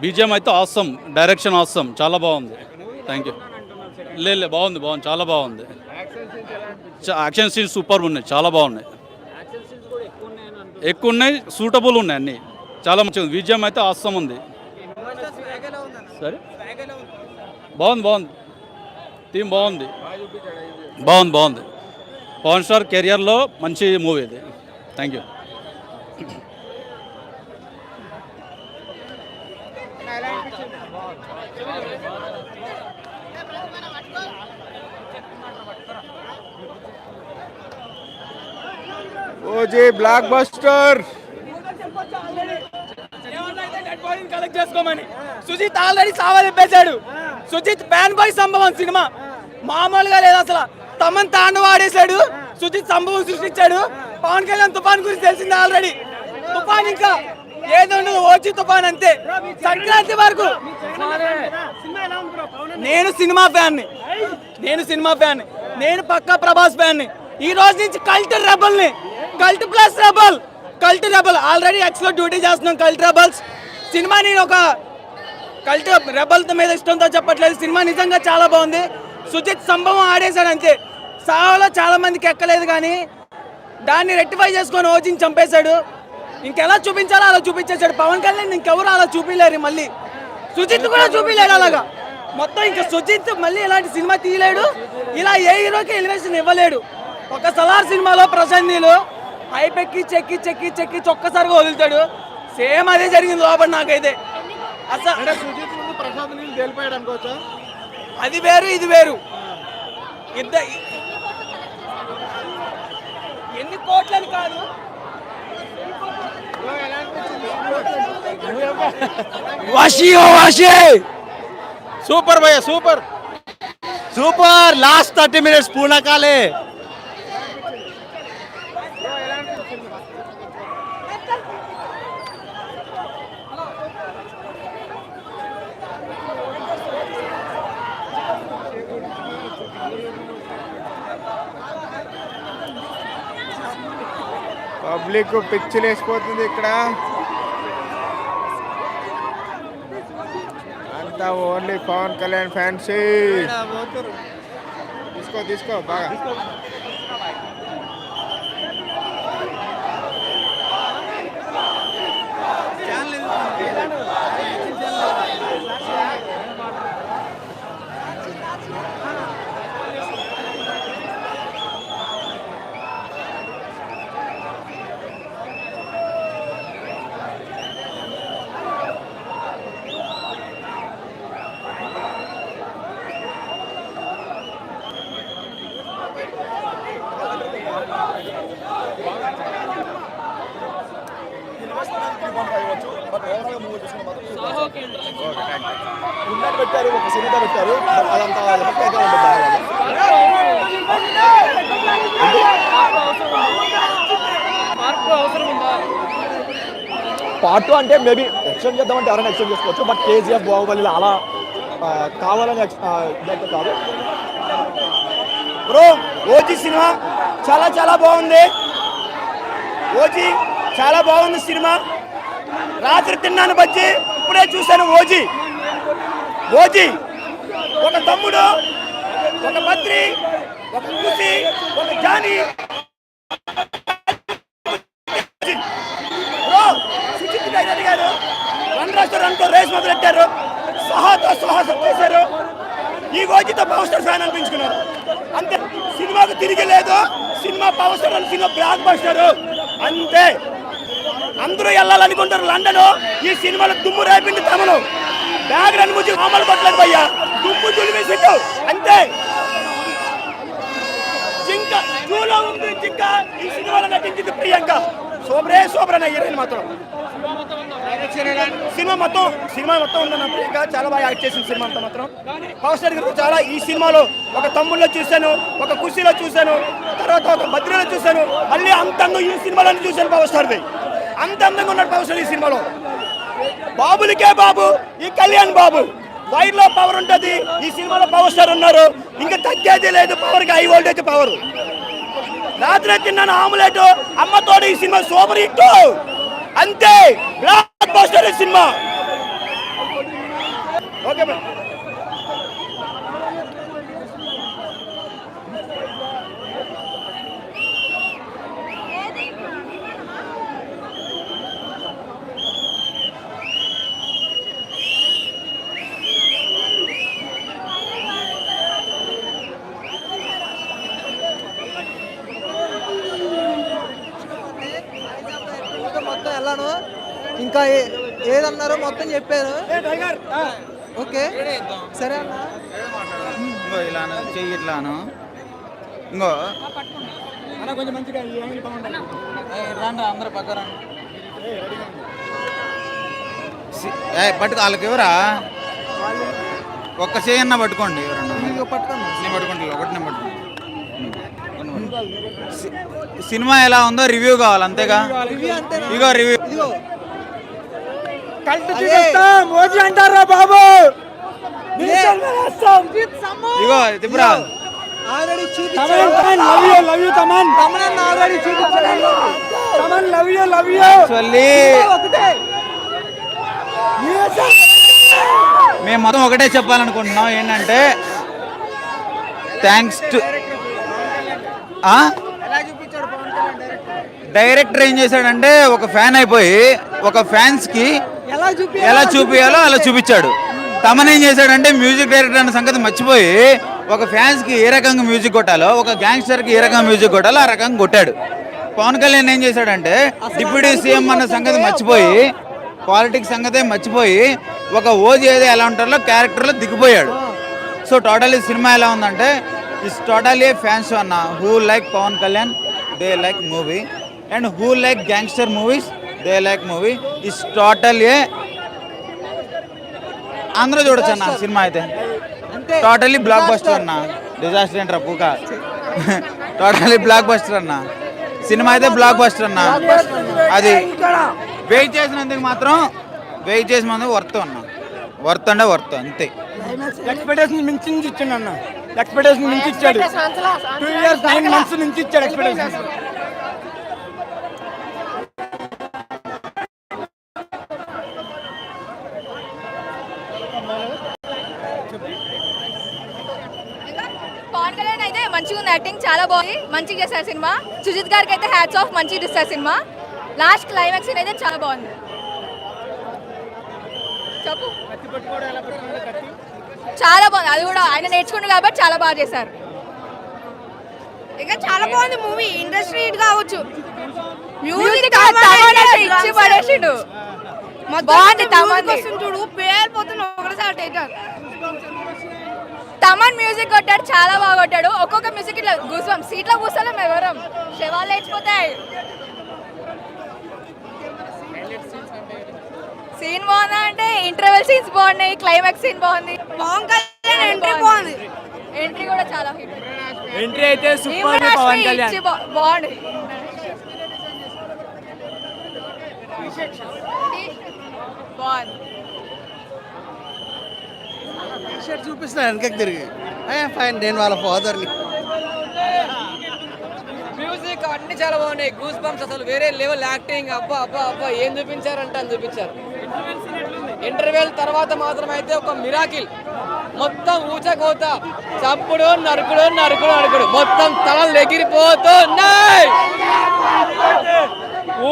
BGM అయితే awesome direction awesome చాలా బాగుంది. థ్యాంక్ యూ లేదు బాగుంది బాగుంది. చాలా బాగుంది. చ- యాక్షన్ సీన్స్ సూపర్ ఉన్నాయి. చాలా బాగున్నాయి. ఎక్కువ ఉన్నాయి సూటబుల్ ఉన్నాయి అన్నీ. చాలా మంచిగా ఉంది. అయితే ఆసం ఉంది. సరే బాగుంది బాగుంది. థీమ్ బాగుంది. బాగుంది బాగుంది. పవన్ స్టార్ కెరియర్లో మంచి మూవీ ఇది. Thank you OG blockbuster collect చేసుకోమని. సుజిత్ ఆల్రెడీ సావా చెప్పేశాడు సుజిత్ ఫ్యాన్ బాయ్ సంభవం సినిమా. మామూలుగా లేదు అసలు. తమన్ తాండవ ఆడేశాడు సుజిత్ సంభవం సృష్టించాడు. పవన్ కళ్యాణ్ తుఫాన్ గురించి తెలిసింది ఆల్రెడీ తుఫాన్ ఇంకా ఏదో ఉండదు ఓచి తుఫాన్ అంతే. సంక్రాంతి వరకు. నేను సినిమా ఫ్యాన్ నేను సినిమా ఫ్యాన్ నేను పక్కా ప్రభాస్ ఫ్యాన్ ఈ రోజు నుంచి culture రెబల్ని cult plus rebel cult rebel. Already ఎక్స్లో డ్యూటీ చేస్తున్నాం కల్ట్ రెబల్స్. సినిమా నేను ఒక కల్ట్ రెబల్ మీద ఇష్టంతో చెప్పట్లేదు. సినిమా నిజంగా చాలా బాగుంది. సుజిత్ సంభవం ఆడేశాడు అంతే. సావలో చాలా మందికి ఎక్కలేదు కానీ దాన్ని రెక్టిఫై చేసుకొని ఓజిని చంపేశాడు. ఇంకెలా చూపించాలో అలా చూపించేశాడు. పవన్ కళ్యాణ్ ఇంకెవరు అలా చూపించలేరు మళ్ళీ. సుజిత్ కూడా చూపించలేడు అలాగా. మొత్తం ఇంకా సుజిత్ మళ్ళీ ఇలాంటి సినిమా తీయలేడు. ఇలా ఏ హీరోకి ఎలివేషన్ ఇవ్వలేడు. ఒక సలార్ సినిమాలో ప్రశాంత్ నీళ్ళు హైప్ ఎక్కి చెక్కి చెక్కి చెక్కి ఒక్కసారిగా వదులుతాడు. సేమ్ అదే జరిగింది లోపల నాకైతే. అసలు అది వేరు ఇది వేరు. ఇద్దరు ఎన్ని కోట్లని కాదు. వాషి ఓ వాషి సూపర్ భయ్య super. Super last thirty minutes పూర్ణకాలే. Public పిచ్చిలు వేసిపోతుంది ఇక్కడ. అంతా ఓన్లీ పవన్ కళ్యాణ్ ఫ్యాన్స్. తీసుకో తీసుకో బాగా. పెట్టారు ఒక సినిమా పెట్టారు అదంతా ఎఫెక్ట్ అయితే పార్ట్ అంటే మేబీ ఎక్స్టెండ్ చేద్దామంటే ఎవరైనా ఎక్స్టెండ్ చేసుకోవచ్చు బట్ కేజీఎఫ్ బాహుబలి అలా కావాలని ex- ఇదైతే కాదు. బ్రో ఓజీ సినిమా చాలా చాలా బాగుంది. ఓజీ చాలా బాగుంది సినిమా. రాత్రి తిన్నాను బజ్జి ఇప్పుడే చూశాను ఓజీ. ఓజీ ఒక తమ్ముడు ఒక మంత్రి ఒక కూసి ఒక జాని. బ్రో సుచిత్ గారు రేస్ మొదలెట్టారు సహాతో సాహసం చేశారు. ఈ ఓజీతో పవర్ స్టార్ ఫ్యాన్ అనిపించుకున్నారు. అంతే సినిమాకు తిరిగి లేదు సినిమా పవర్ స్టార్ అని సినిమా బ్లాక్ బస్టర్ అంతే. అందరూ వెళ్ళాలనుకుంటారు లండన్. ఈ సినిమాలో దుమ్ము రేపింది తమను. బ్యాగ్ రన్ ముజి మామూలు పట్టలేదు భయ్యా. దుమ్ము దులివేసిట్టు అంతే. జింక జూలో ఉంది జింక. ఈ సినిమాలో నటించింది ప్రియాంక. శోభరే సోబ్రన హీరోయిన్ మాత్రం. సినిమా మొత్తం సినిమా మొత్తం ఉందన్న ప్రియాంక. చాలా బాగా యాక్ట్ చేసింది సినిమా అంతా మాత్రం. పవర్ స్టార్ గారు చాలా ఈ సినిమాలో ఒక తమ్ముళ్ళలో చూశాను ఒక కుషిలో చూశాను తర్వాత ఒక బద్రీలో చూశాను మళ్ళీ అంతంగా ఈ సినిమాలో చూశాను పవర్ స్టార్ది అంత అందంగా ఉన్నాడు పవర్ స్టార్ ఈ సినిమాలో. బాబులకే బాబు ఈ కళ్యాణ్ బాబు. వైర్లో పవర్ ఉంటది ఈ సినిమాలో పవర్ స్టార్ ఉన్నారు. ఇంకా తగ్గేది లేదు పవర్కి హై వోల్టేజ్ పవర్ రాత్రి తిన్నాను ఆమ్లెట్ అమ్మతోడు ఈ సినిమా సూపర్ హిట్ అంతే బ్లాక్ బస్టర్ ఈ సినిమా. ఓకే బా మొత్తం వెళ్ళాను ఇంకా ఏ- ఏదన్నారో మొత్తం చెప్పారు. ఓకే. సరే అన్న. ఇంకో ఇలాను చెయ్యి ఇట్లాను. ఇంకో. అందరు పక్క పట్టుకో వాళ్ళకి ఎవరా ఒక్క చేయన్న పట్టుకోండి ఎవరన్నా. ఇదిగో పట్టుకోండి. నేను పట్టుకుంటా ఒకటి నేను సినిమా ఎలా ఉందో రివ్యూ కావాలి అంతేగా? ఇగో రివ్యూ. అదే. చూపిస్తాం మోదీ అంటారా బాబు. ఇగో తిప్పురా. ఆల్రెడీ తమన్ చూపించారు Thaman love you love you Thaman. తమనన్న already చూపించారు Thaman love you love you ఒకటే? మేము మొత్తం ఒకటే చెప్పాలనుకుంటున్నాం. ఏంటంటే థ్యాంక్స్ టు డైరెక్టర్ ఏం చేశాడంటే ఒక ఫ్యాన్ అయిపోయి ఒక ఫ్యాన్స్కి ఎలా చూపి ఎలా చూపించాలో అలా చూపించాడు. తమన్ ఏం చేశాడంటే మ్యూజిక్ డైరెక్టర్ అన్న సంగతి మర్చిపోయి ఒక ఫ్యాన్స్కి ఏ రకంగా మ్యూజిక్ కొట్టాలో ఒక గ్యాంగ్స్టర్కి ఏ రకంగా మ్యూజిక్ కొట్టాలో ఆ రకంగా కొట్టాడు. పవన్ కళ్యాణ్ ఏం చేశాడంటే డిప్యూటీ సీఎం అన్న సంగతి మర్చిపోయి పాలిటిక్స్ సంగతే మర్చిపోయి ఒక ఓజీ ఏదో ఎలా ఉంటారో క్యారెక్టర్లో దిగిపోయాడు. సో టోటల్ సినిమా ఎలా ఉందంటే ఇస్ టోటల్ ఫ్యాన్స్ అన్న. Who like Pawan Kalyan they like movie. And who like gangster movies they like movie. Is total a అందరూ చూడొచ్చు అన్న సినిమా అయితే. టోటల్లీ బ్లాక్ బస్టర్ అన్న. డిజాస్టర్ ఏంట్రా పూక? టోటల్లీ బ్లాక్ బస్టర్ అన్న. సినిమా అయితే బ్లాక్ బస్టర్ అన్న. అది వెయిట్ చేసినందుకు మాత్రం వెయిట్ చేసినందుకు వర్త్ అన్న. వర్త్ అంటే వర్త్ అంతే. ఎక్స్పెక్టేషన్ మించి ఇచ్చాడు అన్న. ఎక్స్పెక్టేషన్ మించి ఇచ్చాడు టూ ఇయర్స్ నైన్ మంత్స్ నుంచి ఇచ్చాడు ఎక్స్పెక్టేషన్ యాక్టింగ్ చాలా బాగుంది. మంచిగా చేశారు సినిమా. సుజిత్ గారికి అయితే హ్యాట్స్ ఆఫ్ మంచిగా ఇస్తారు సినిమా. లాస్ట్ క్లైమాక్స్ అయితే చాలా బాగుంది. చెప్పు. చాలా బాగుంది. అది కూడా ఆయన నేర్చుకుంది కాబట్టి చాలా బాగా చేశారు. ఇంకా చాలా బాగుంది మూవీ. ఇండస్ట్రీ హిట్ కావచ్చు. మ్యూజిక్ ఇచ్చి పడేసిండు. బాగుంది తమన్ చూడు. పేలిపోతున్న ఒకటిసారి థియేటర్ తమన్ మ్యూజిక్ కొట్టాడు ఒక్కొక్క మ్యూజిక్ ఇట్లా కూర్చోం సీట్లో కూర్చోలేం ఎవరం శవాలు లేచిపోతాయి సీన్ బాగుందా అంటే ఇంటర్వెల్ సీన్స్ బాగున్నాయి క్లైమాక్స్ సీన్ బాగుంది. పవన్ కళ్యాణ్ ఎంట్రీ బాగుంది. ఎంట్రీ కూడా చాలా హిట్ ఎంట్రీ అయితే సూపర్ పవన్ కళ్యాణ్. బాగుంది. బాగుంది. చూపిస్తున్నా వెనకకి తిరిగి. ఫైన్ నేను వాళ్ళ ఫాదర్ని మ్యూజిక్ అన్ని చాలా బాగున్నాయి. గూస్ బంప్స్ అసలు వేరే లెవెల్ యాక్టింగ్ అబ్బా అబ్బా అబ్బా ఏం చూపించారంటే అని చూపించారు. ఇంటర్వెల్ తర్వాత మాత్రం అయితే ఒక మిరాకిల్ మొత్తం ఊచకోత. చప్పుడు నరుకుడు నరుకుడు నరుకుడు. మొత్తం తలలు ఎగిరిపోతున్నాయి.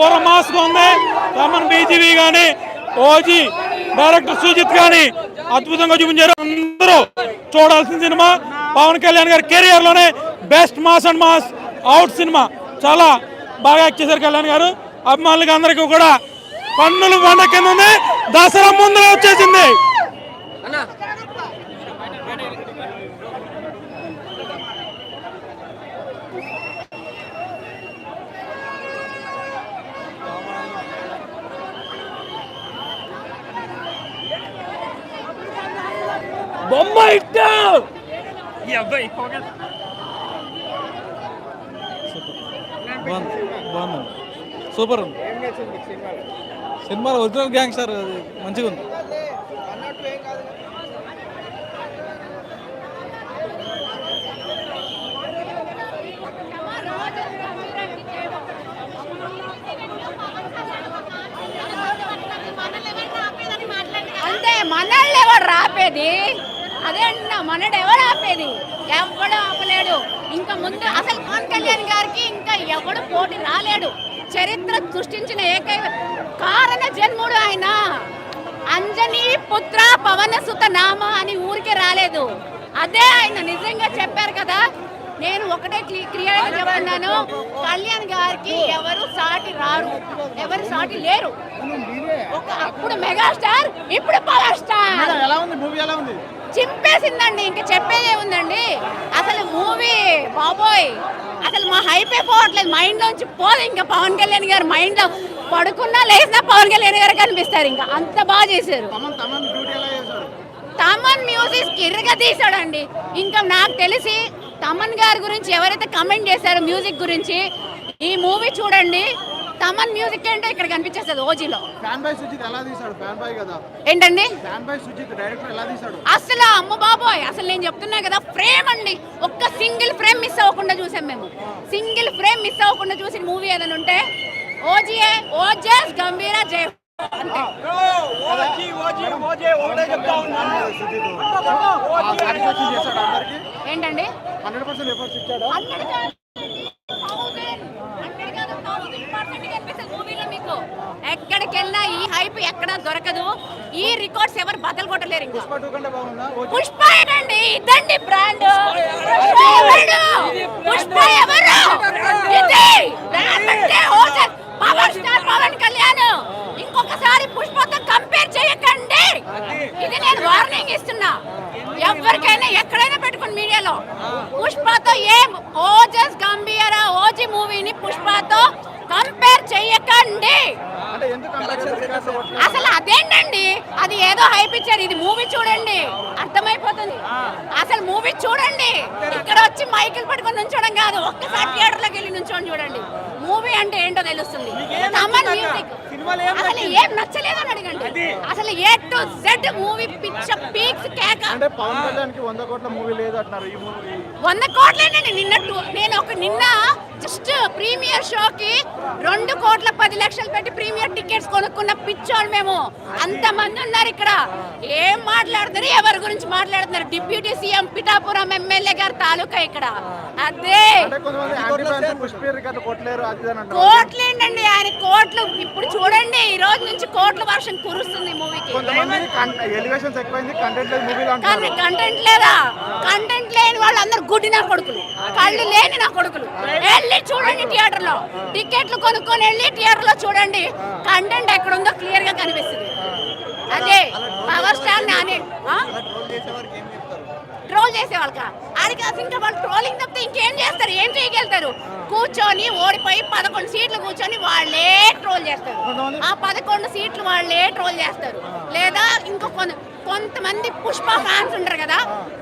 ఊర మాస్క్ ఉంది. తమన్ బీజీవీ కానీ ఓజీ డైరెక్టర్ సుజిత్ కానీ అద్భుతంగా చూపించారు. అందరూ చూడాల్సిన సినిమా. పవన్ కళ్యాణ్ గారి కెరియర్లోనే best mass and mass. Out cinema. చాలా బాగా యాక్ట్ చేశారు కళ్యాణ్ గారు. అభిమానులకి అందరికీ కూడా కన్నులు పండ కింద ఉంది. దసరా ముందు వచ్చేసింది. బొమ్మ ఇట్టా. బాగుంది బాగుంది. సూపర్ ఉంది. సినిమాలో ఒరిజినల్ గ్యాంగ్స్టర్ అది మంచిగా ఉంది. అంతే మనల్ని ఎవడు రాపేది అదే అంటున్నా మనడు ఎవడు ఆపేది? ఎవడు ఆపలేడు? ఇంకా ముందు అసలు పవన్ కళ్యాణ్ గారికి ఇంకా ఎవడు పోటీ రాలేడు. చరిత్ర సృష్టించిన ఏకైక కారణ జన్ముడు ఆయన. అంజనీ పుత్ర పవన సుత నామ అని ఊరికే రాలేదు. అదే ఆయన నిజంగా చెప్పారు కదా నేను ఒకటే క్లియర్గా చెప్తున్నాను కళ్యాణ్ గారికి ఎవరు సాటి రారు ఎవరు సాటి లేరు. ఒక అప్పుడు మెగాస్టార్ ఇప్పుడు పవర్ స్టార్. ఎలా ఉంది? మూవీ ఎలా ఉంది? చింపేసిందండి ఇంకా చెప్పేది ఏముందండి? అసలు మూవీ బాబోయ్ అసలు మా హైపే పోవట్లేదు. మైండ్ లోంచి పోదు ఇంకా పవన్ కళ్యాణ్ గారు మైండ్లో పడుకున్నా లేచినా పవన్ కళ్యాణ్ గారు కనిపిస్తారు ఇంకా. అంత బాగా చేశారు. తమన్ మ్యూజిక్ కిర్రగా తీసాడండి ఇంకా నాకు తెలిసి తమన్ గారి గురించి ఎవరైతే కమెంట్ చేశారో మ్యూజిక్ గురించి ఈ మూవీ చూడండి. తమన్ మ్యూజిక్ ఏంటో ఇక్కడ కనిపించేస్తుంది ఓజీలో ఫ్యాన్ బాయ్ సుజిత్ ఎలా తీశాడు ఫ్యాన్ బాయ్ కదా ఏంటండి ఫ్యాన్ బాయ్ సుజిత్ డైరెక్టర్ ఎలా తీశాడు అసలు అమ్మ బాబోయ్ అసలు నేను చెప్తున్నా కదా ఫ్రేమ్ అండి ఒక్క సింగిల్ ఫ్రేమ్ మిస్ అవ్వకుండా చూసాం మేము సింగిల్ ఫ్రేమ్ మిస్ అవ్వకుండా చూసిన మూవీ ఏదైనా ఉంటే ఓజిఏ ఓజెస్ గంభీర జై అంతే ఓజీ ఓజీ ఓజే ఒకటే చెప్తా ఉన్నాను సాటిస్ఫాక్షన్ చేశాడు అందరికి ఏంటండి హండ్రెడ్ పర్సెంట్ ఎఫర్ట్స్ ఇచ్చాడు హండ్రెడ్ కాదు, థౌసండ్, హండ్రెడ్ కాదు, థౌసండ్ పర్సెంట్ కనిపిస్తుంది మూవీలో మీకు ఎక్కడికి వెళ్ళినా ఈ హైప్ ఎక్కడ దొరకదు. ఈ రికార్డ్స్ ఎవరు బద్దలు కొట్టలేరు ఇంకా. పుష్ప టూ కంటే బాగుందా? పుష్ప ఏంటండి ఇదండి బ్రాండ్ పుష్ప ఎవరు? ఇది పవర్ స్టార్ పవన్ కళ్యాణ్. ఇంకొకసారి పుష్పతో కంపేర్ చేయకండి. ఇది నేను వార్నింగ్ ఇస్తున్నా. ఎవరికైనా ఎక్కడైనా పెట్టుకుని మీడియాలో. పుష్పతో ఏం? ఓజస్ గంభీర ఓజీ మూవీని పుష్పతో కంపేర్ చేయకండి. అసలు అదేంటండి? అది ఏదో హైప్ ఇచ్చారు. ఇది మూవీ చూడండి. అర్థమైపోతుంది. అసలు మూవీ చూడండి. ఇక్కడ వచ్చి మైకిల్ పట్టుకొని నుంచోడం కాదు. ఒక్కసారి థియేటర్లోకి వెళ్ళి నుంచోని చూడండి. మూవీ అంటే ఏంటో తెలుస్తుంది. తమన్ మ్యూజిక్ అసలు ఏం నచ్చలేదని అడగండి. అసలు ఏ టు జెడ్ మూవీ పిచ్చ పీక్స్ కేక. అంటే పవన్ కళ్యాణ్కి వంద కోట్ల మూవీ లేదు అంటున్నారు ఈ మూవీ వంద కోట్లేనండి. నిన్న నేను ఒక నిన్న జస్ట్ ప్రీమియర్ షోకి రెండు కోట్ల పది లక్షలు పెట్టి ప్రీమియర్ టికెట్స్ కొనుక్కున్న పిచ్చోళ్ళు మేము. అంత మంది ఉన్నారు ఇక్కడ. ఏం మాట్లాడుతున్నారు? ఎవరి గురించి మాట్లాడుతున్నారు? డిప్యూటీ సీఎం పిఠాపురం ఎమ్మెల్యే గారి తాలూకా ఇక్కడ. అదే. కోట్లేండండి ఆయన కోట్లు. ఇప్పుడు చూడండి ఈ రోజు నుంచి కోట్ల వర్షం కురుస్తుంది మూవీకి. కంటెంట్ లేదా కంటెంట్ లేని వాళ్ళందరూ గుడ్డి నా కొడుకులు. కళ్ళు లేని నా కొడుకులు. వెళ్ళి చూడండి థియేటర్లో టికెట్లు కొనుక్కొని వెళ్ళి థియేటర్లో చూడండి. కంటెంట్ ఎక్కడ ఉందో క్లియర్గా కనిపిస్తుంది. అదే పవర్ స్టార్ నానే. ట్రోల్ చేసే వాళ్ళక అది అసలు ఇంకా వాళ్ళు ట్రోలింగ్ తప్పితే ఇంకేం చేస్తారు? ఏం చేయగలుగుతారు? కూర్చొని ఓడిపోయి పదకొండు సీట్లు కూర్చొని వాళ్ళే ట్రోల్ చేస్తారు. ఆ పదకొండు సీట్లు వాళ్ళే ట్రోల్ చేస్తారు. లేదా ఇంకో కొంతమంది పుష్ప ఫ్యాన్స్ ఉంటారు కదా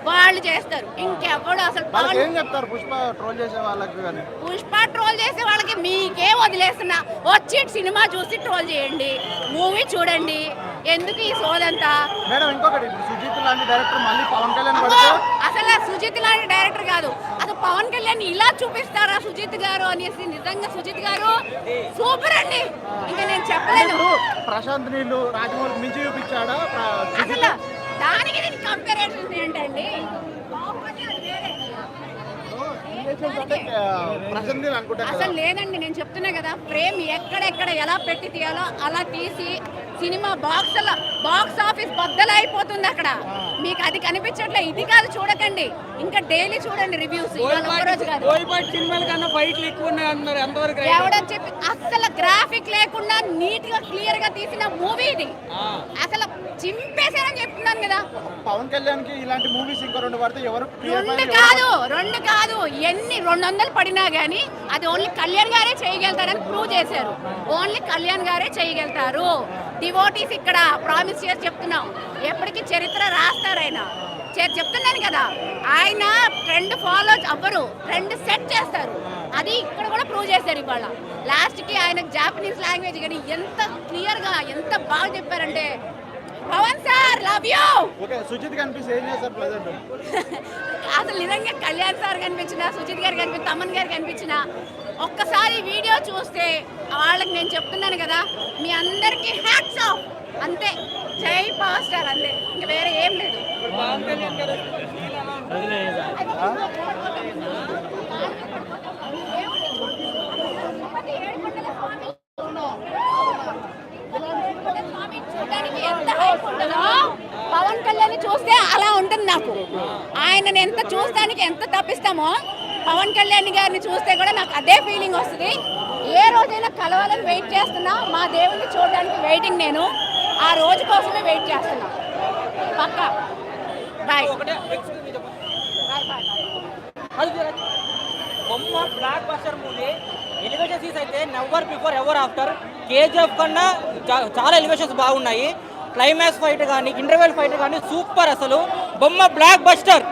వాళ్ళు చేస్తారు. ఇంకెవడు అసలు ఏం చెప్తారు పుష్ప ట్రోల్ చేసే వాళ్ళకి కానీ పుష్ప ట్రోల్ చేసే వాళ్ళకి మీకే వదిలేస్తున్నా. వచ్చి సినిమా చూసి ట్రోల్ చేయండి మూవీ చూడండి. ఎందుకు ఈ సోదంతా మేడం ఇంకొకటి ఇప్పుడు సుజిత్ లాంటి డైరెక్టర్ మళ్ళీ పవన్ కళ్యాణ్ అసలు సుజిత్ లాంటి డైరెక్టర్ కాదు. అసలు పవన్ కళ్యాణ్ ఇలా చూపిస్తారా సుజిత్ గారు అనేసి నిజంగా సుజిత్ గారు? సూపర్ అండి. ఇంకా నేను చెప్పలేను. ఇప్పుడు ప్రశాంత్ నీళ్ళు రాజమౌళి మించి ఏంటండి అసలు లేదండి నేను చెప్తున్నా కదా ఫ్రేమ్ ఎక్కడెక్కడ ఎలా పెట్టి తీయాలో అలా తీసి సినిమా బాక్స్ బాక్స్ ఆఫీస్ బద్దలైపోతుంది అక్కడ. మీకు అది కనిపించట్లే ఇది కాదు చూడకండి. ఇంకా డైలీ చూడండి రివ్యూస్? ఎవడని చెప్పి అసలు గ్రాఫిక్ లేకుండా నీట్గా క్లియర్గా తీసిన మూవీ ఇది. అసలు చింపేశారని చెప్తున్నాను కదా. పవన్ కళ్యాణ్కి ఇలాంటి మూవీస్ ఇంకా రెండు పడితే ఎవరు రెండు కాదు రెండు కాదు. ఎన్ని రెండు వందలు పడినా గానీ అది ఓన్లీ కళ్యాణ్ గారే చేయగలుగుతారని ప్రూవ్ చేశారు. ఓన్లీ కళ్యాణ్ గారే చేయగలుగుతారు. డివోటీస్ ఇక్కడ ప్రామిస్ చేసి చెప్తున్నాం. ఎప్పటికీ చరిత్ర రాస్తారాయన చె- చెప్తున్నాను కదా ఆయన ట్రెండ్ ఫాలో అవ్వరు ట్రెండ్ సెట్ చేస్తారు. అది ఇక్కడ కూడా ప్రూవ్ చేశారు ఇవాళ. లాస్ట్కి ఆయన జాపనీస్ లాంగ్వేజ్ కానీ ఎంత క్లియర్గా ఎంత బాగా చెప్పారంటే Pawan sir love you okay Sujeeth కనిపిస్తే ఏం చేస్తారు ప్రజెంట్? అసలు నిజంగా కళ్యాణ్ సార్ కనిపించిన సుజిత్ గారు కనిపించిన తమన్ గారు కనిపించిన ఒక్కసారి వీడియో చూస్తే వాళ్ళకి నేను చెప్తున్నాను కదా మీ అందరికీ హ్యాట్స్ ఆఫ్ అంతే. జై పవర్ స్టార్ అంతే. ఇంకా వేరే ఏం లేదు. చూడడానికి ఎంత హైప్ ఉంటుందో, పవన్ కళ్యాణ్ చూస్తే అలా ఉంటుంది నాకు. ఆయనను ఎంత చూస్తానికి ఎంత తప్పిస్తామో పవన్ కళ్యాణ్ గారిని చూస్తే కూడా నాకు అదే ఫీలింగ్ వస్తుంది. ఏ రోజైనా కలవాలని వెయిట్ చేస్తున్నా మా దేవుడిని చూడడానికి వెయిటింగ్ నేను. ఆ రోజు కోసమే వెయిట్ చేస్తున్నా. పక్క. బాయ్ బొమ్మ blockbuster movie elevation scenes అయితే never before ever after KGF కన్నా చాలా ఎలివేషన్స్ బాగున్నాయి. క్లైమాక్స్ ఫైట్ కానీ ఇంటర్వెల్ ఫైట్ కానీ సూపర్ అసలు. బొమ్మ బ్లాక్ బస్టర్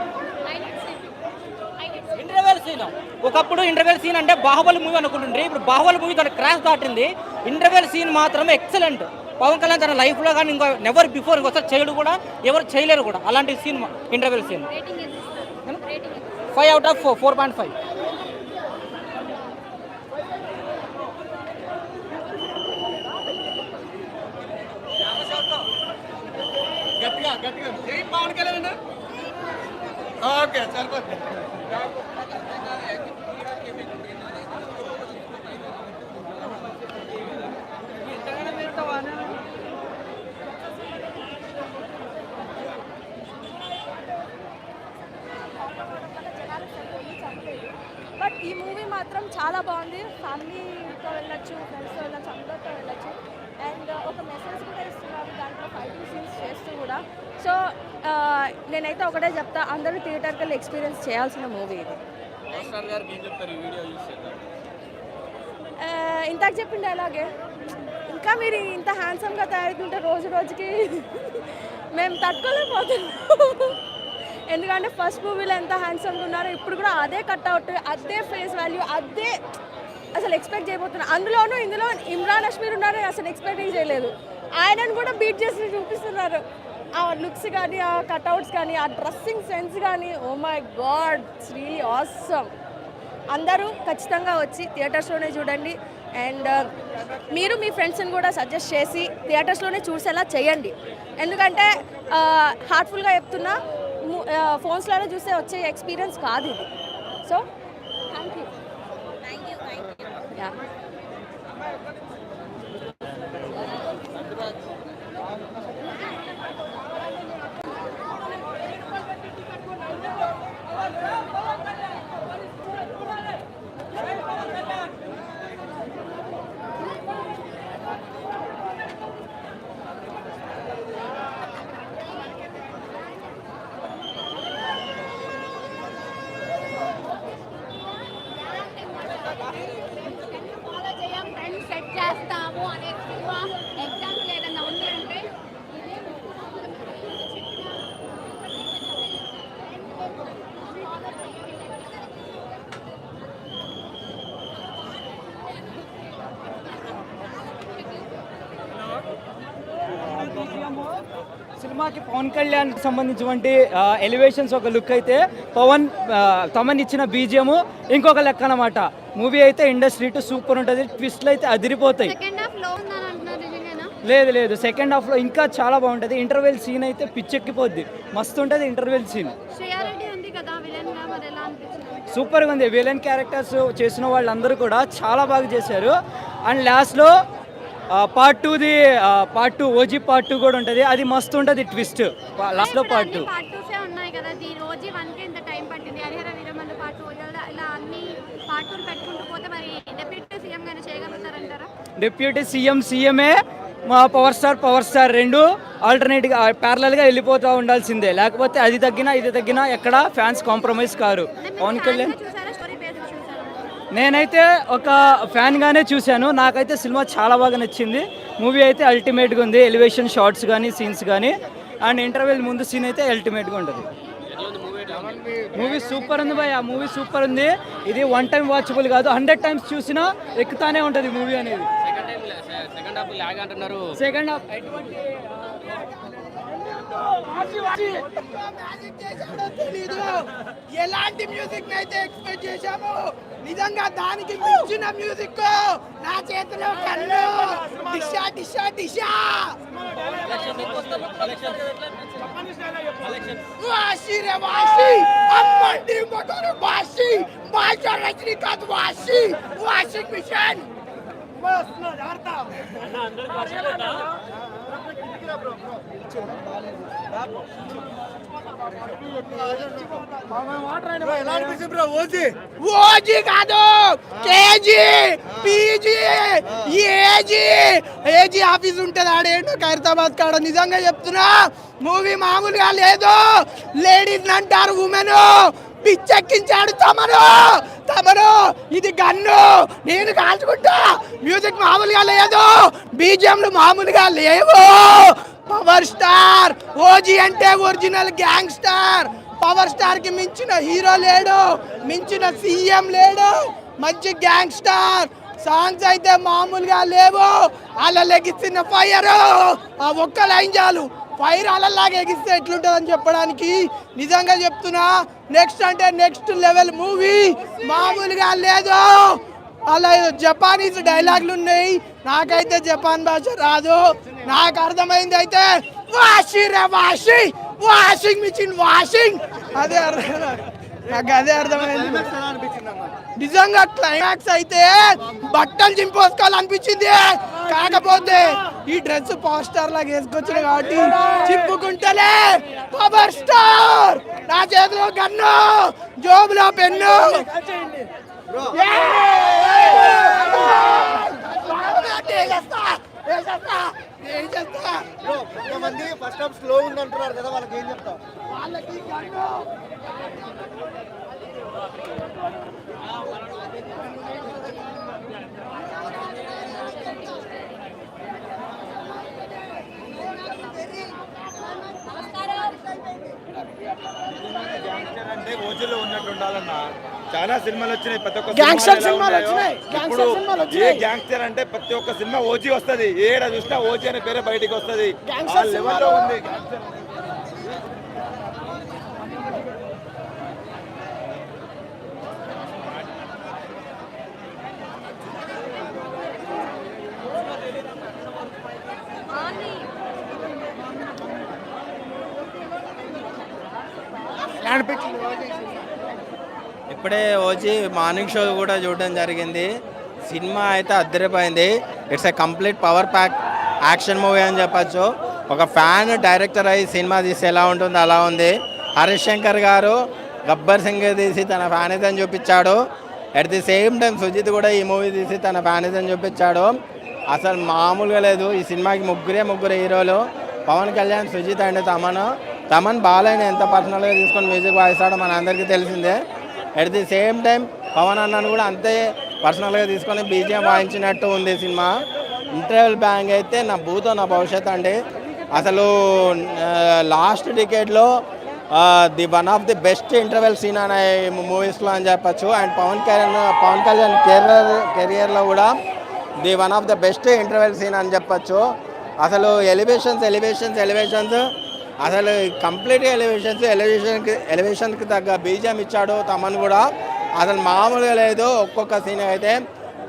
ఇంటర్వెల్ సీన్ ఒకప్పుడు ఇంటర్వెల్ సీన్ అంటే బాహుబలి మూవీ అనుకుంటుండ్రి. ఇప్పుడు బాహుబలి మూవీ తన క్రాష్ దాటింది. ఇంటర్వెల్ సీన్ మాత్రం ఎక్సలెంట్ పవన్ కళ్యాణ్ తన లైఫ్లో కానీ ఇంకా నెవర్ బిఫోర్ ఇంకోసారి చేయడు కూడా ఎవరు చేయలేరు కూడా. అలాంటి scene interval scene five out of four four point five but ఈ మూవీ మాత్రం చాలా బాగుంది. ఫ్యామిలీతో వెళ్ళొచ్చు ఫ్రెండ్స్తో వెళ్ళొచ్చు అందరితో వెళ్ళొచ్చు. అండ్ uh, ఒక మెసేజ్ కూడా దాంట్లో ఫైటింగ్ సీన్స్ చేస్తూ కూడా. సో నేనైతే ఒకటే చెప్తా అందరూ థియేటర్కి వెళ్ళి ఎక్స్పీరియన్స్ చేయాల్సిన మూవీ ఇది. ఆ, ఇందాక చెప్పింది అలాగే. ఇంకా మీరు ఇంత హ్యాండ్సమ్గా తయారవుతుంటే రోజు రోజుకి మేము తట్టుకోలేకపోతున్నాం. ఎందుకంటే ఫస్ట్ మూవీలో ఎంత హ్యాండ్సమ్గా ఉన్నారో ఇప్పుడు కూడా అదే కట్అవుట్ అదే ఫేస్ వాల్యూ అదే అసలు ఎక్స్పెక్ట్ చేయబోతున్నా. అందులోనూ ఇందులో ఇమ్రాన్ అష్మీర్ ఉన్నారని అసలు ఎక్స్పెక్ట్ చేయలేదు. ఆయనను కూడా బీట్ చేసి చూపిస్తున్నారు. ఆ లుక్స్ కానీ ఆ కట్అవుట్స్ కానీ ఆ డ్రెస్సింగ్ సెన్స్ కానీ oh my god really awesome అందరూ ఖచ్చితంగా వచ్చి థియేటర్స్లోనే చూడండి. అండ్ మీరు మీ ఫ్రెండ్స్ని కూడా సజెస్ట్ చేసి థియేటర్స్లోనే చూసేలా చేయండి. ఎందుకంటే హార్ట్ఫుల్గా చెప్తున్నా ఫోన్స్లోనే చూస్తే వచ్చే ఎక్స్పీరియన్స్ కాదు ఇది. So thank you thank you thank you follow చేయం ఫ్రెండ్స్ సెట్ చేస్తాము అనే ఎగ్జాంపుల్ ఏదైనా ఉంది అంటే ఇదే సినిమాకి పవన్ కళ్యాణ్ సంబంధించినటువంటి ఎలివేషన్స్ ఒక లుక్ అయితే పవన్ తమన్ ఇచ్చిన బీజియము ఇంకొక లెక్క అనమాట మూవీ అయితే ఇండస్ట్రీ టు సూపర్ ఉంటుంది ట్విస్ట్లు అయితే అదిరిపోతాయి. లేదు లేదు. సెకండ్ హాఫ్లో ఇంకా చాలా బాగుంటుంది. ఇంటర్వెల్ సీన్ అయితే పిచ్చెక్కిపోద్ది. మస్తు ఉంటుంది ఇంటర్వెల్ సీన్ సూపర్గా ఉంది విలన్ క్యారెక్టర్స్ చేసిన వాళ్ళందరూ కూడా చాలా బాగా చేశారు. అండ్ లాస్ట్లో part two the part two OG part two కూడా ఉంటుంది. అది మస్తు ఉంటుంది ట్విస్ట్ లాస్ట్లో పార్ట్ టూ డిప్యూటీ సీఎం సీఎంఏ మా పవర్ స్టార్ పవర్ స్టార్ రెండు ఆల్టర్నేట్గా ప్యారలల్గా వెళ్ళిపోతూ ఉండాల్సిందే. లేకపోతే అది తగ్గినా ఇది తగ్గినా ఎక్కడ ఫ్యాన్స్ కాంప్రమైజ్ కారు. పవన్ కళ్యాణ్ నేనైతే ఒక ఫ్యాన్గానే చూశాను. నాకైతే సినిమా చాలా బాగా నచ్చింది. మూవీ అయితే అల్టిమేట్గా ఉంది. ఎలివేషన్ షార్ట్స్ కానీ సీన్స్ కానీ అండ్ ఇంటర్వెల్ ముందు సీన్ అయితే అల్టిమేట్గా ఉంటుంది. మూవీ సూపర్ ఉంది భయ్ ఆ మూవీ సూపర్ ఉంది. ఇది వన్ టైం వాచబుల్ కాదు. హండ్రెడ్ టైమ్స్ చూసినా ఎక్కుతానే ఉంటుంది మూవీ అనేది. Second half. ఎలాంటి మ్యూజిక్ అయితే ఎక్స్పెక్ట్ చేశాము నిజంగా దానికి మించిన మ్యూజిక్ నా చేతిలో కన్ను దిశ దిశ దిశ. వాసి రే వాసి అమ్మండి మొదలు వాసి. భాష రజనీకాంత్ వాసి. Washing machine. ఓజీ కాదు. KG PG AG. AG office ఉంటుంది ఆడేంటో ఖైరతాబాద్ కాడ. నిజంగా చెప్తున్నా మూవీ మామూలుగా లేదు. లేడీస్ అంటారు ఉమెన్. పిచ్చెక్కించాడు తమను. తమరు. ఇది గన్ను. నేను కాల్చుకుంటా. మ్యూజిక్ మామూలుగా లేదు. బీజిఎంలు మామూలుగా లేవు. Power star. ఓజీ అంటే ఒరిజినల్ గ్యాంగ్ స్టార్ పవర్ స్టార్కి మించిన హీరో లేడు. మించిన సీఎం లేడు. మంచి గ్యాంగ్ స్టార్ సాంగ్స్ అయితే మామూలుగా లేవు. అలా లెగిస్తున్న ఫైర్. ఆ ఒక్క లైన్ చాలు. ఫైర్ అలలాగా ఎగిస్తే ఎట్లుంటుందని చెప్పడానికి నిజంగా చెప్తున్నా. నెక్స్ట్ అంటే నెక్స్ట్ లెవెల్ మూవీ మామూలుగా లేదు. అలా జపానీస్ డైలాగులు ఉన్నాయి. నాకైతే జపాన్ భాష రాదు. నాకు అర్థమైంది అయితే వాషి రే వాషి. Washing machine washing. అదే అర్థం నాకు అదే అర్థమైంది నిజంగా క్లైమాక్స్ అయితే బట్టలు చింపేసుకోవాలనిపించింది కాకపోతే ఈ డ్రెస్ పవర్ స్టార్ లాగా వేసుకొచ్చిన కాబట్టి చింపుకుంటలే పవర్ స్టార్ నా చేతిలో గన్ను జోబులో పెన్ను కొంతమంది ఫస్ట్ హాఫ్ స్లో ఉంది అంటున్నారు కదా వాళ్ళకి ఏం చెప్తాం వాళ్ళకి అంటే ఓజీలో ఉన్నట్టు ఉండాలన్న. చాలా సినిమాలు వచ్చినాయి ప్రతి ఒక్క Gangster సినిమాలు వచ్చినాయి. సినిమాలు ఏ వచ్చినాయి. గ్యాంగ్స్టర్ అంటే ప్రతి ఒక్క సినిమా ఓజీ వస్తది ఏడ చూసినా ఓజీ అనే పేరే బయటికి వస్తది Gangster లెవెల్లో ఉంది gangster. ఇప్పుడే వచ్చి మార్నింగ్ షో కూడా చూడడం జరిగింది. సినిమా అయితే అద్దరిపోయింది. It's a complete power pack action movie అని చెప్పచ్చు. ఒక ఫ్యాన్ డైరెక్టర్ అయ్యి సినిమా తీస్తే ఎలా ఉంటుందో అలా ఉంది. హరీష్ శంకర్ గారు గబ్బర్ సింగ్ తీసి తన ఫ్యానిజం చూపించాడు. At the same time Sujeeth కూడా ఈ మూవీ తీసి తన ఫ్యానిజం చూపించాడు. అసలు మామూలుగా లేదు. ఈ సినిమాకి ముగ్గురే ముగ్గురు హీరోలు. పవన్ కళ్యాణ్ సుజిత్ అండ్ తమన్. తమన్ బాలయ్య ఎంత పర్సనల్గా తీసుకొని మ్యూజిక్ వాయిస్తాడో మన అందరికీ తెలిసిందే. At the same time Pawan అన్నను కూడా అంతే పర్సనల్గా తీసుకొని బీజిఎం వాయించినట్టు ఉంది సినిమా. ఇంటర్వెల్ బ్యాంగ్ అయితే నా భూతో నా భవిష్యత్ అండి. అసలు last డికేట్లో the one of the best interval scene అనే మూవీస్లో అని చెప్పచ్చు. అండ్ పవన్ కళ్యాణ్ పవన్ కళ్యాణ్ కెరియర్ కెరియర్లో కూడా the one of the best interval scene అని చెప్పచ్చు. అసలు ఎలివేషన్స్ ఎలివేషన్స్ ఎలివేషన్స్ అసలు కంప్లీట్ ఎలివేషన్స్ ఎలివేషన్కి ఎలివేషన్కి తగ్గ బీజం ఇచ్చాడు తమన్ కూడా. అసలు మామూలుగా లేదు ఒక్కొక్క సీన్ అయితే.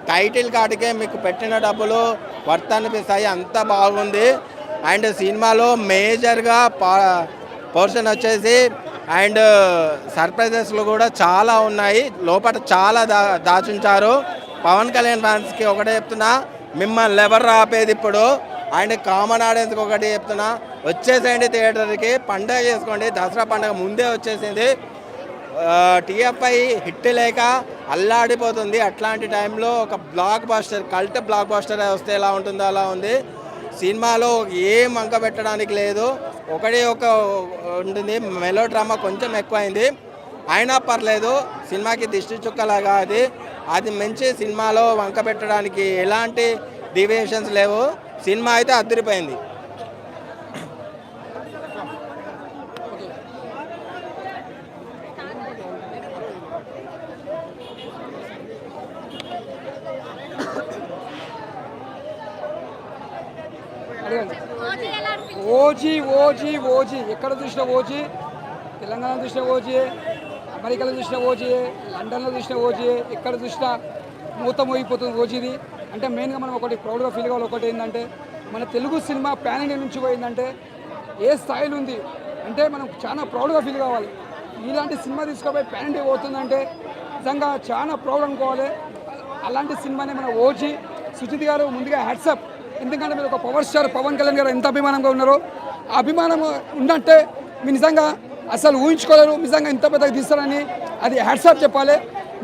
టైటిల్ కాటికే మీకు పెట్టిన డబ్బులు వర్త్ అనిపిస్తాయి అంత బాగుంది. అండ్ సినిమాలో మేజర్గా పోర్షన్ వచ్చేసి అండ్ సర్ప్రైజెస్లు కూడా చాలా ఉన్నాయి. లోపల చాలా దా దాచుంచారు. పవన్ కళ్యాణ్ ఫ్యాన్స్కి ఒకటే చెప్తున్నా మిమ్మల్ని ఎవరు ఆపేది ఇప్పుడు? అండ్ కామన్ ఆడియన్స్కి ఒకటి చెప్తున్నా వచ్చేసేయండి థియేటర్కి. పండగ చేసుకోండి. దసరా పండగ ముందే వచ్చేసింది. టీఎఫ్ఐ హిట్ లేక అల్లాడిపోతుంది. అట్లాంటి టైంలో ఒక blockbuster cult blockbuster వస్తే ఎలా ఉంటుందో అలా ఉంది. సినిమాలో ఏం అంక పెట్టడానికి లేదు. ఒకటి ఒక ఉంటుంది. మెలో డ్రామా కొంచెం ఎక్కువైంది. అయినా పర్లేదు. సినిమాకి దిష్టి చుక్కలాగా అది. అది మంచి సినిమాలో వంక పెట్టడానికి ఎలాంటి డివియేషన్స్ లేవు. సినిమా అయితే అదిరిపోయింది ఓజీ ఓజీ ఓజీ. ఎక్కడ చూసిన ఓజీ? తెలంగాణ చూసిన ఓజీ? అమెరికాలో చూసిన ఓజీ? లండన్లో చూసిన ఓజీ? ఎక్కడ చూసినా మూత మోగిపోతుంది ఓజీది. అంటే మెయిన్గా మనం ఒకటి ప్రౌడ్గా ఫీల్ కావాలి. ఒకటి ఏంటంటే మన తెలుగు సినిమా ప్యాన్ ఇండియా నుంచి పోయిందంటే ఏ స్థాయిలో ఉంది? అంటే మనం చాలా ప్రౌడ్గా ఫీల్ కావాలి. ఇలాంటి సినిమా తీసుకుపోయి ప్యాన్ ఇండియా పోతుందంటే నిజంగా చాలా ప్రౌడ్ అనుకోవాలి. అలాంటి సినిమానే మన ఓజీ. సుజిత్ గారు ముందుగా హ్యాట్సప్ ఎందుకంటే మీరు ఒక పవర్ స్టార్ పవన్ కళ్యాణ్ గారు ఎంత అభిమానంగా ఉన్నారో ఆ అభిమానం ఉన్నట్టే మీరు నిజంగా అసలు ఊహించుకోలేరు నిజంగా ఇంత పెద్దగా తీస్తారని అది హ్యాట్సాప్ చెప్పాలి.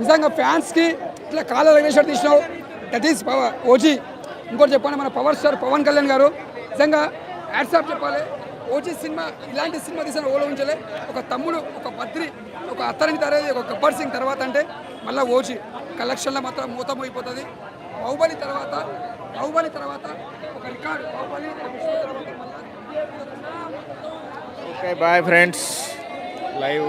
నిజంగా ఫ్యాన్స్కి ఇట్లా కాల రెగ్యులేషన్ తీసినావు. దట్ ఈస్ పవర్ ఓజీ ఇంకోటి చెప్పాలి మన పవర్ స్టార్ పవన్ కళ్యాణ్ గారు నిజంగా హ్యాట్సాప్ చెప్పాలి. ఓజీ సినిమా ఇలాంటి సినిమా తీసిన ఓలో ఉంచలే. ఒక తమ్ముడు ఒక బద్రి ఒక అత్తరిని తరేది ఒక గబ్బర్ సింగ్ తర్వాత అంటే మళ్ళీ ఓజీ కలెక్షన్లో మాత్రం మూతమైపోతుంది అయిపోతుంది బాహుబలి తర్వాత బాహుబలి తర్వాత ఒక రికార్డు బాహుబలి తర్వాత ఓకే బాయ్ ఫ్రెండ్స్ లైవ్